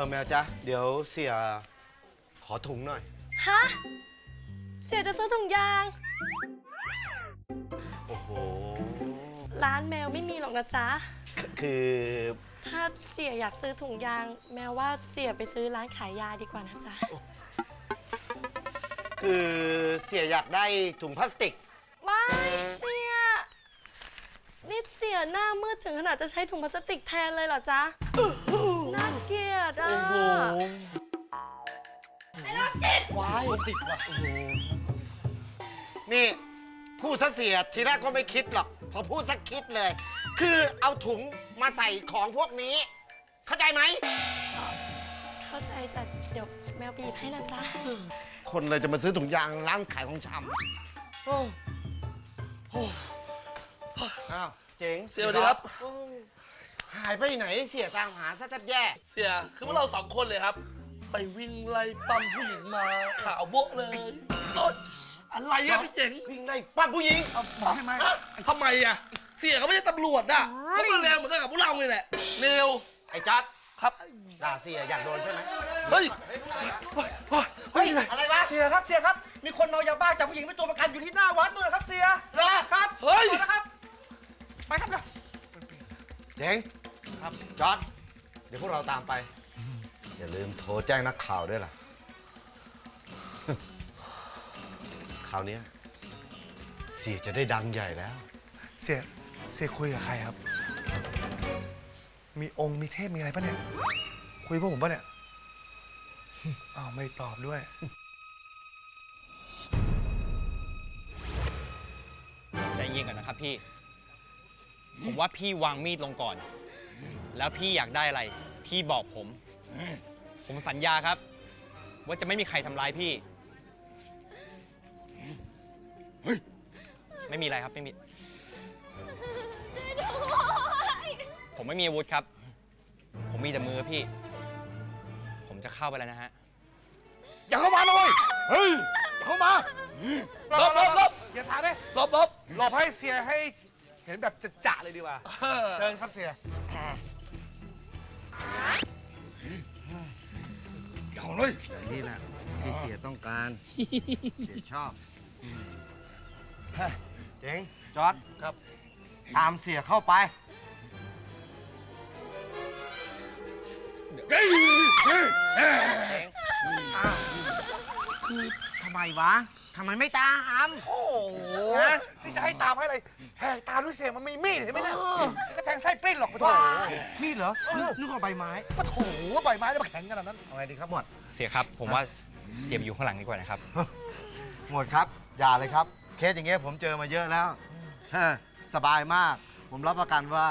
อแมวจ๊ะ เดี๋ยวเสียขอถุงหน่อย ฮะ เสียจะซื้อถุงยาง โอ้โห ร้านแมวไม่มีหรอกนะจ๊ะ คือถ้าเสียอยากซื้อถุงยาง แมวว่าเสียไปซื้อร้านขายยาดีกว่านะจ๊ะ คือเสียอยากได้ถุงพลาสติกว้ายเสีย นี่เสียหน้ามืดถึงขนาดจะใช้ถุงพลาสติกแทนเลยเหรอจ๊ะ น่าเกลียดอะโอ้โหไอ้รถติดว้ายติดว่ะโอ้โหนี่พูดซะเสียทีแรกก็ไม่คิดหรอก พอพูดสักคิดเลย คือเอาถุงมาใส่ของพวกนี้ เข้าใจไหม เข้าใจจ้ะเดี๋ยวแมวบีบให้นะจ๊ะคนเลยจะมาซื้อถุงยางร้านขายของชำโอ้โอ้อ้าวเจ๋งเสียสวัสดีครับ โอ้ย หายไปไหนเสียตามหาซะแทบแย่ เสียคือพวกเราสองคนเลยครับ ไปวิ่งไล่ปั๊มผู้หญิงมาขาวโบ๊ะเลยโอ๊ยอะไรอะพี่เจ๋งวิ่งไล่ปั้มผู้หญิงทำไมทำไมอะเสียก็ไม่ใช่ตำรวจอะเขามาแรงเหมือนกันกับพวกเราเลยแหละเร็วไอ้จัดครับด่าเสียอยากโดนใช่ไหมเฮ้ยเฮ้ยอะไรวะเสียครับเสียครับ มีคนเมายาบ้าจับผู้หญิงเป็นตัวประกันอยู่ที่หน้าวัดด้วยนะครับเสียเหรอครับเฮ้ยไปนะครับ ไปครับเจ๋งครับ จอดเดี๋ยวพวกเราตามไป อย่าลืมโทรแจ้งนักข่าวด้วยล่ะคราวเนี้ยเสียจะได้ดังใหญ่แล้ว เสียเสียคุยกับใครครับ มีองค์มีเทพมีอะไรปะเนี่ย คุยพวกผมปะเนี่ย อ้าวไม่ตอบด้วย ใจเย็นก่อนนะครับพี่ ผมว่าพี่วางมีดลงก่อน แล้วพี่อยากได้อะไร พี่บอกผม ผมสัญญาครับ ว่าจะไม่มีใครทำร้ายพี่ ไม่มีอะไรครับไม่มีผมไม่มีอาวุธครับ ผมมีแต่มือพี่ ผมจะเข้าไปแล้วนะฮะ อย่าเข้ามาเลยเฮ้ยอย่าเข้ามาลบลบลบอย่าถามเลยลบลบหลบให้เสียให้ เห็นแบบจะๆเลยดีกว่าเออเชิญครับเสียอย่าเข้าเลยนี่แหละที่เสียต้องการเสียชอบเจ๋งจอดครับ ตามเสียเข้าไปทำไมวะ ทำไมไม่ตามโอ้โหนี่จะให้ตามให้อะไร แหกตาด้วยเสียมันมีมีดเห็นไหมเนี่ยก็แทงไส้ปลิ้นหรอกปะโถมีดเหรอนึกว่าใบไม้ปะโถว่าใบไม้แล้วมาแข็งขนาดนั้นเอาไงดีครับหมวดเสียครับ ผมว่าเสียไปอยู่ข้างหลังดีกว่านะครับ หมวดครับ อย่าเลยครับ เคสอย่างเงี้ยผมเจอมาเยอะแล้วฮะสบายมาก ผมรับประกันว่า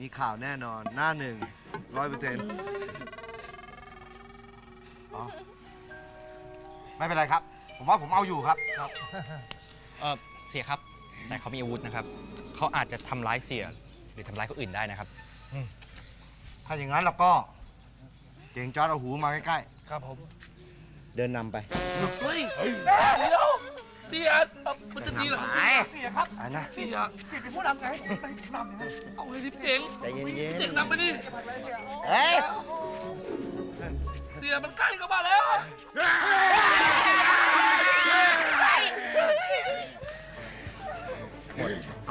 มีข่าวแน่นอนหน้าหนึ่งร้อยเปอร์เซ็นต์ไม่เป็นไรครับ ผมว่าผมเอาอยู่ครับ เออเสียครับ แต่เขามีอาวุธนะครับ เขาอาจจะทำร้ายเสียหรือทำร้ายคนอื่นได้นะครับ ถ้าอย่างนั้นเราก็เจ๋งจอร์ดเอาหูมาใกล้ครับผมๆเดินนำไปเฮ้ยเดี๋ยวเสียเอ้ามันจะดีเหรอครับเสียเสียครับอะนะเสียเสียเป็นผู้นำไงให้ผมเป็นผู้นำนะเอาเลยดิพี่เจ๋งใจเย็นพี่เจ๋งนำไปดิๆเฮ้ยเสียมันใกล้เข้ามาแล้วเ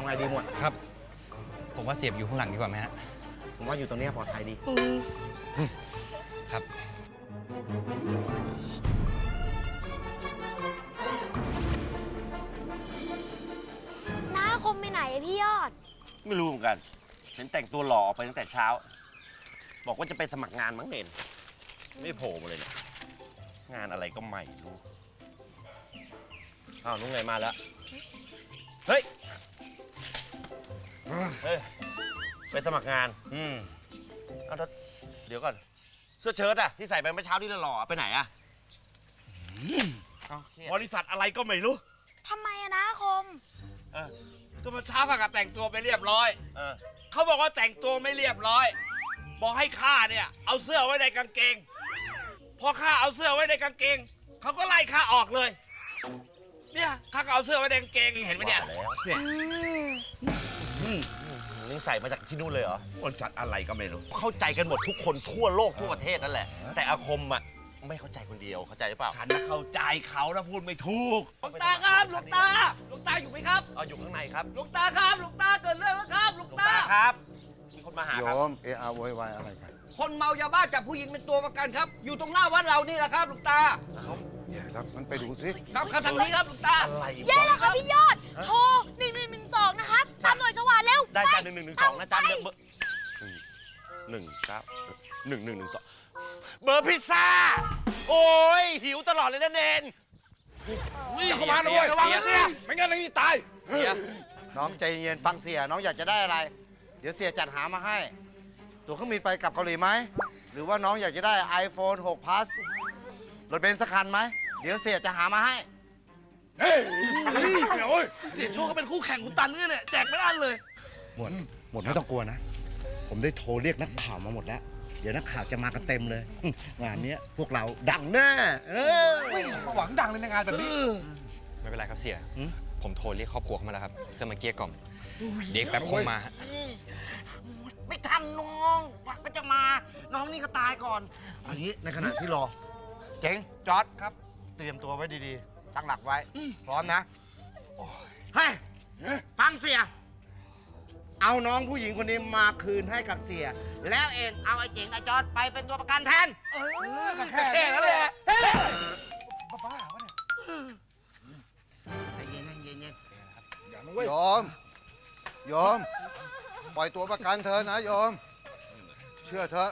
ไงดีหมวดครับ ผมว่าเสียบอยู่ข้างหลังดีกว่าไหมฮะ ผมว่าอยู่ตรงเนี้ยปลอดภัยดี ครับ น้าคมไปไหนอะพี่ยอด ไม่รู้เหมือนกัน เห็นแต่งตัวหล่อออกไปตั้งแต่เช้า บอกว่าจะไปสมัครงานมั้งเด่นไม่โผล่มาเลยเนี่ยงานอะไรก็ไม่รู้ อ้าวนุ้งไงมาแล้ว เฮ้ย เฮ้ยไปสมัครงานอืมเอาแล้วเดี๋ยวก่อน เสื้อเชิ้ตอะที่ใส่ไปเมื่อเช้าที่หล่อๆอะไปไหนอะเอาเครียดบริษัทอะไรก็ไม่รู้ทำไมอะน้าคม เออตัวมาเช้ากับแต่งตัวไปเรียบร้อย เออเขาบอกว่าแต่งตัวไม่เรียบร้อย บอกให้ข้าเนี่ย เอาเสื้อไว้ในกางเกง พอข้าเอาเสื้อไว้ในกางเกง เขาก็ไล่ข้าออกเลย เนี่ยข้าก็เอาเสื้อไว้ในกางเกงเห็นไหมเนี่ยว่าแล้วเนี่ย อืมยั งใส่มาจากที่นู่นเลยเหรอบริษัทอะไรก็ไม่รู้ เข้าใจกันหมดทุกคนทั่วโลกทั่วประเทศนั่นแหละ แต่อาคมอะไม่เข้าใจคนเดียวเข้าใจหรือเปล่าฉันน่ะเข้าใจเขานะพูดไม่ถูก หลวงตาครับหลวงตาหลวงตาอยู่ไหมครับอ๋ออยู่ข้างในครับหลวงตาครับหลวงตาเกิดเรื่องแล้วครับหลวงตาครับ มีคนมาหาโยครับ มเออาโวยวายอะไรกันคนเมายาบ้าจับผู้หญิงเป็นตัวประกันครับ อยู่ตรงหน้าวัดเรานี่แหละครับหลวงตาแย่แล้วมันไปดูสิครับครับทางนี้ครับหลวงตา อะไรแย่แล้วครับพี่ยอด นึ่งหนึ่งหนึ่งสองนะจ้าไปเดี๋ยวเบอร์หนึ่งเก้าหนึ่งหนึ่งหนึ่งสองเบอร์พิซซ่า โอ้ยหิวตลอดเลยนะเนนวิ่งเข้ามาเลยระวังนะเสียไม่งั้นไอ้นี่ตาย เสีย น้องใจเย็นฟังเสียน้องอยากจะได้อะไร เดี๋ยวเสียจัดหามาให้ ตั๋วเครื่องบินไปกลับเกาหลีไหม หรือว่าน้องอยากจะได้ iPhone 6 Plus รถเบนซ์สักคันไหม เดี๋ยวเสียจะหามาให้ เฮ้ยโอ้ย เสียโชคก็เป็นคู่แข่งคุณตันเนี่ยเนี่ยแจกไม่อั้นเลย หมดหมดไม่ต้องกลัวนะ ผมได้โทรเรียกนักข่าวมาหมดแล้ว เดี๋ยวนักข่าวจะมากันเต็มเลย งานเนี้ยพวกเราดังแน่เอออุ้ยมาหวังดังเลยในงานแบบนี้ ไม่เป็นไรครับเสียผมโทรเรียกครอบครัวเข้ามาแล้วครับ เพื่อมาเกลี้ยกล่อม เด็กแป๊บคงมาฮะไม่ทันน้องฝักก็จะมา น้องนี่ก็ตายก่อน อันนี้ในขณะที่รอ เจ๋งจอร์ดครับ เตรียมตัวไว้ดีๆ ตั้งหลักไว้ พร้อมนะ เฮ้ยฟังเสีย เอาน้องผู้หญิงคนนี้มาคืนให้กับเสีย แล้วเองเอาไอ้เจ๋งไอ้จอร์ดไปเป็นตัวประกันแทน เออก็แค่แค่นั้นแหละบ้าๆวะเนี่ยใจเย็นๆเย็นโยมโยมปล่อยตัวประกันเธอนะโยมเชื่อเถอะ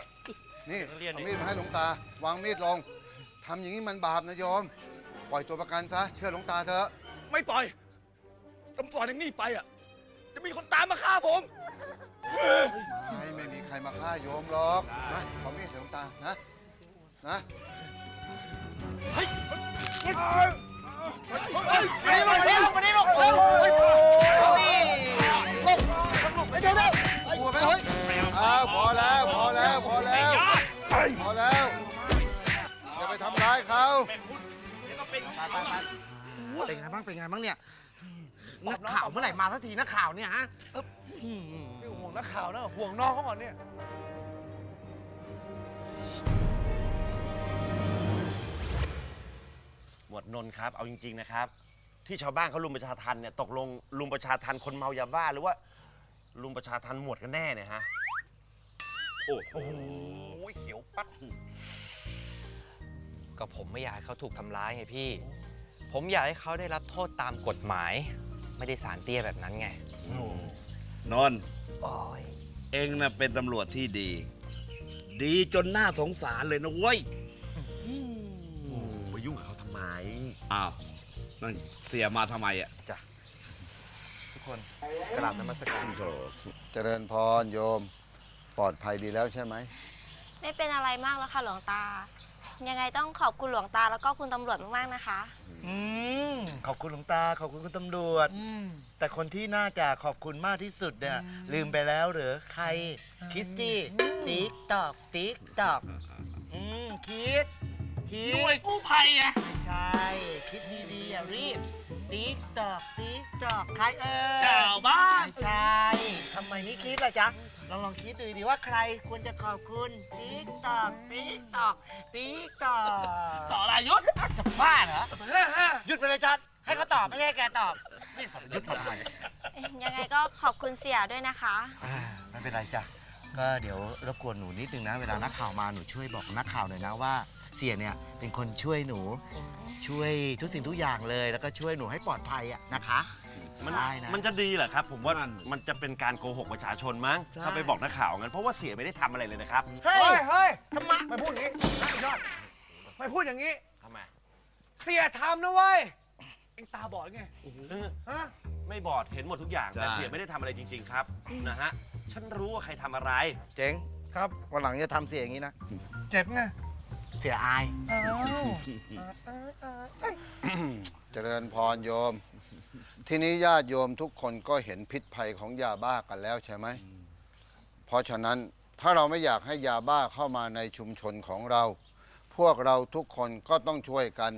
นี่เรียนดิเอามีดมาให้หลวงตา วางมีดลงทำอย่างนี้มันบาปนะโยมปล่อยตัวประกันซะ เชื่อหลวงตาเถอะไม่ปล่อยตำรวจอย่างนี้ไปอะ จะมีคนตามมาฆ่าผม ไม่ไม่มีใครมาฆ่าโยมหรอกนะขอมีดเถอะหลวงตานะนะเสียลงมาดิลงมาดิลงเร็วไอ้เดี๋ยวเดี๋ยวไอ้เฮ้ยอ้าวพอแล้วพอแล้วพอแล้วพอแล้วอย่าไปทำร้ายเขา เป็นไงบ้างเป็นไงบ้างเนี่ย นักข่าวเมื่อไหร่มาสักทีนักข่าวเนี่ยฮะนี่ห่วงนักข่าวนะห่วงน้องเขาก่อนเนี่ยหมวดนนท์ครับ เอาจริงๆนะครับ ที่ชาวบ้านเขาลุมประชาทันเนี่ยตกลงลุมประชาทันคนเมายาบ้าหรือว่าลุมประชาทันหมวดกันแน่เนี่ยฮะโอ้โหเขียวปัดก็ผมไม่อยากให้เขาถูกทำร้ายไงพี่ ผมอยากให้เขาได้รับโทษตามกฎหมาย ไม่ได้สารเตี้ยแบบนั้นไง นนท์เองน่ะเป็นตำรวจที่ดี ดีจนน่าสงสารเลยนะเว้ยมายุ่งกับเขาทำไม อ้าวนั่นเสียมาทำไมอะทุกคนกราบนมัสการโถเจริญพรโยม ปลอดภัยดีแล้วใช่ไหม ไม่เป็นอะไรมากแล้วค่ะหลวงตา ยังไงต้องขอบคุณหลวงตาแล้วก็คุณตำรวจมากๆนะคะ อืมขอบคุณหลวงตา ขอบคุณคุณตำรวจแต่คนที่น่าจะขอบคุณมากที่สุดเนี่ยลืมไปแล้วเหรือใคร คิดสิติ๊กตอกติ๊กตอกอืมคิดคิดหน่วยกู้ภัยไงไม่ใช่ คิดดีๆอย่ารีบ ติ๊กตอกติ๊กตอกใครเอ่ยชาวบ้าน ไม่ใช่ทำไมไม่คิดล่ะจ๊ะลองลองคิดดูดีว่าใครควรจะขอบคุณติ๊กตอกติ๊กตอกติ๊กตอกสอรายุทธจะบ้าเหรอหยุดไปเลยจอดให้เขาตอบไม่ใช่แกตอบนี่สมยุทธ์มาทำไมยังไงก็ขอบคุณเสียด้วยนะคะ อ่าไม่เป็นไรจ้ะก็เดี๋ยวรบกวนหนูนิดนึงนะ เวลานักข่าวมาหนูช่วยบอกนักข่าวหน่อยนะว่า เสียเนี่ยเป็นคนช่วยหนูช่วยทุกสิ่งทุกอย่างเลย แล้วก็ช่วยหนูให้ปลอดภัยอะนะคะมันได้นะ มันจะดีเหรอครับ ผมว่ามันจะเป็นการโกหกประชาชนมั้งใช่ ถ้าไปบอกนักข่าวงั้นเพราะว่าเสียไม่ได้ทำอะไรเลยนะครับเฮ้เฮ้ยยเฮ้ยทำไมไม่พูดอย่างนี้นะไอ้ยอดไม่พูดอย่างนี้ ทำไมเสียทำนะเว้ย เอ็งตาบอดไงฮะ ไม่บอดเห็นหมดทุกอย่างแต่เสียไม่ได้ทำอะไรจริง ๆ ครับนะฮะฉันรู้ว่าใครทำอะไร เจ๋งครับวันหลังจะทำเสียอย่างนี้นะ เจ็บไง เสียอาย อ้าวเจริญพรโยม ทีนี้ญาติโยมทุกคนก็เห็นพิษภัยของยาบ้ากันแล้วใช่ไหม เพราะฉะนั้นถ้าเราไม่อยากให้ยาบ้าเข้ามาในชุมชนของเรา พวกเราทุกคนก็ต้องช่วยกัน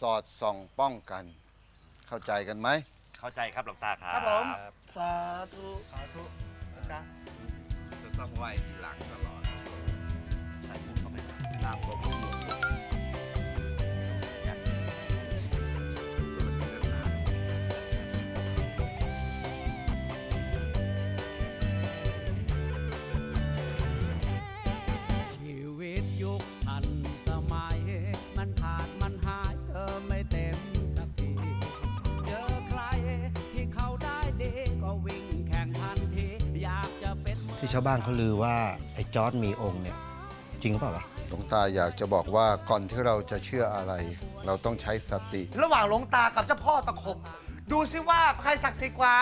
สอดส่องป้องกัน เข้าใจกันไหม เข้าใจครับหลวงตาครับครับผม สาธุ สาธุอที่าผชีวิตยุทันสมัย มันขาดมันหายเธอไม่เต็มสักที เจอใครที่เขาได้ดี ก็วิ่งแข่งทันที อยากจะเป็นที่ชาวบ้านเขาลือว่าไอ้จอร์ดมีองค์เนี่ย จริงหรือเปล่าวะหลวงตาอยากจะบอกว่าก่อนที่เราจะเชื่ออะไร เราต้องใช้สติ ระหว่างหลวงตากับเจ้าพ่อตะขบ ดูซิว่าใครศักดิ์สิทธิ์กว่า